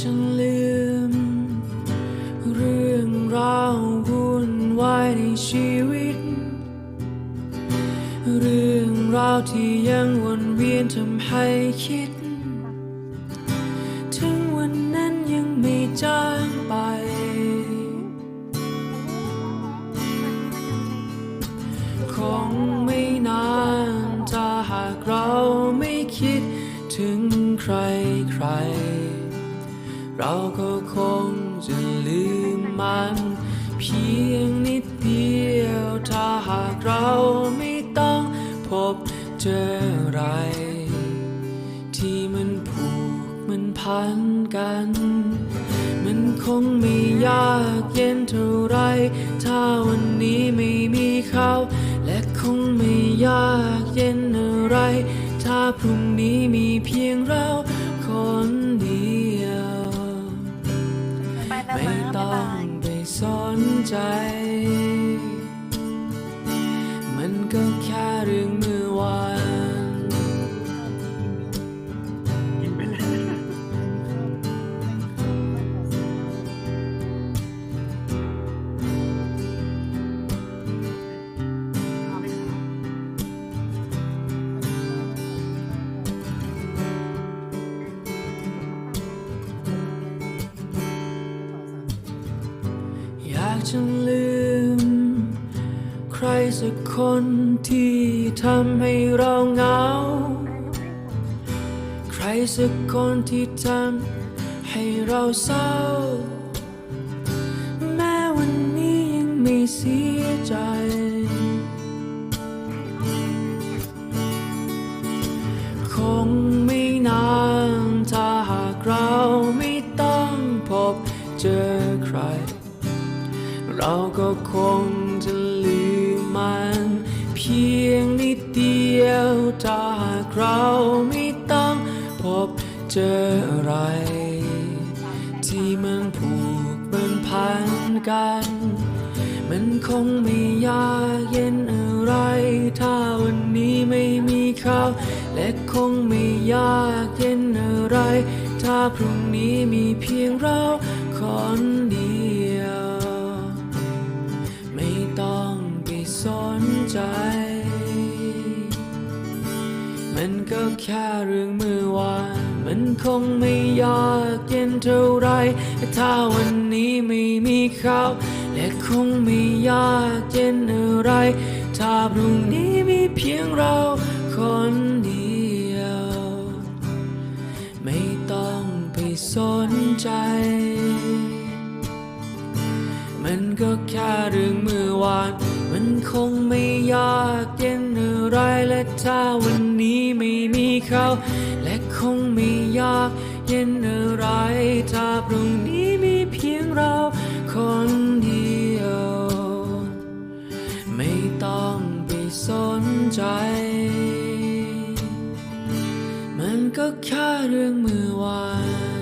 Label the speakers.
Speaker 1: จะลืม เรื่องราววุ่นวายในชีวิต เรื่องราวที่ยังวนเวียนทำให้คิด ถึงวันนั้นยังไม่จางไป คงไม่นานถ้าหากเราไม่คิดถึงใครใคร เราก็คงจะลืมมัน เพียงนิดเดียวถ้าหากเราไม่ต้องพบเจออะไร ที่มันผูกมันพันกัน มันคงไม่ยากเย็นเท่าไร ถ้าวันนี้ไม่มีเขาและคงไม่ยากเย็นอะไร ถ้าพรุ่งนี้มีเพียงเรา ก็แค่เรื่องเมื่อวานอยากจะลืม รสักคนที่ทำให้เราเหงา ใครสักคนที่ทำให้เราเศร้า แม้วันนี้ยังไม่เสียใจ คงไม่นานถ้าหากเราไม่ต้องพบเจอใคร เราก็คง พียงนิดเดียวถ้าหากเราไม่ต้องพบเจออะไร ที่มันผูกมันพันกัน มันคงไม่ยากเย็นอะไร ถ้าวันนี้ไม่มีเขาและคงไม่ยากเย็นอะไร ถ้าพรุ่งนี้มีเพียงเราคน ก็แค่เรื่องเมื่อวาน มันคงไม่ยากเย็นเท่าไร ถ้าวันนี้ไม่มีเขาและคงไม่ยากเย็นอะไร ถ้าพรุ่งนี้มีเพียงเราคนเดียว ไม่ต้องไปสนใจ มันก็แค่เรื่องเมื่อวาน มันคงไม่ยากเย็นอะไรและถ้าวัน นี้ไม่มีเขา และคงไม่ยากเย็นอะไร ถ้าพรุ่งนี้มีเพียงเราคนเดียว ไม่ต้องไปสนใจ มันก็แค่เรื่องเมื่อวาน